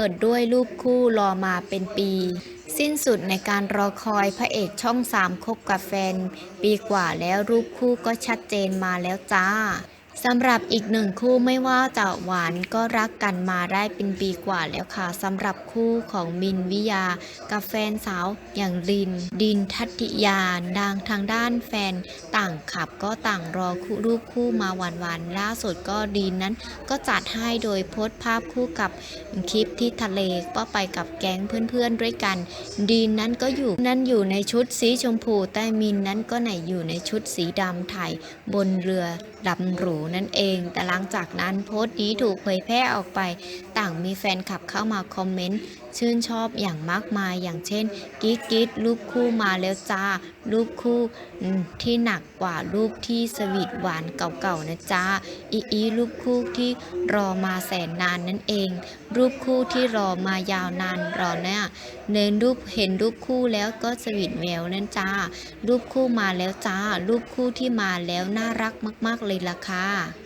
เปิดด้วยรูปคู่รอมาเป็นปี สิ้นสุดในการรอคอยพระเอกช่องสามคบกับแฟน ปีกว่าแล้วรูปคู่ก็ชัดเจนมาแล้วจ้า สำหรับอีกหนึ่งคู่ไม่ว่าจะหวานก็รักกันมาได้เป็นปีกว่าแล้วค่ะสำหรับคู่ของมินวิยา กับแฟนสาวอย่างลิน ดินทัตติยาดังทางด้านแฟนต่างขับก็ต่างรอคู่รูปคู่มาวันๆล่าสุดก็ดินนั้น ก็จัดให้โดยโพสต์ภาพคู่กับคลิปที่ทะเลก็ไปกับแก๊งเพื่อนๆด้วยกันดีนนั้นก็อยู่นั่นอยู่ในชุดสีชมพูแต่มินนั้นก็ไหนอยู่ในชุดสีดำถ่ายบนเรือดำหรูนั่นเอง แต่หลังจากนั้นโพสต์นี้ถูกเผยแพร่ออกไป ต่างมีแฟนคลับเข้ามาคอมเมนต์ ชื่นชอบอย่างมากมายอย่างเช่นกิ๊กกิ๊ดรูปคู่มาแล้วจ้า รูปคู่ที่หนักกว่ารูปที่สวีทหวานเก่าๆนะจ้าอีอีรูปคู่ที่รอมาแสนนานนั่นเอง รูปคู่ที่รอมายาวนานรอเนี่ยเน้นรูปเห็นรูปคู่แล้วก็สวีทแววนั่นจ้า รูปคู่มาแล้วจ้า รูปคู่ที่มาแล้วน่ารักมาก ๆเลยล่ะค่ะค่ะ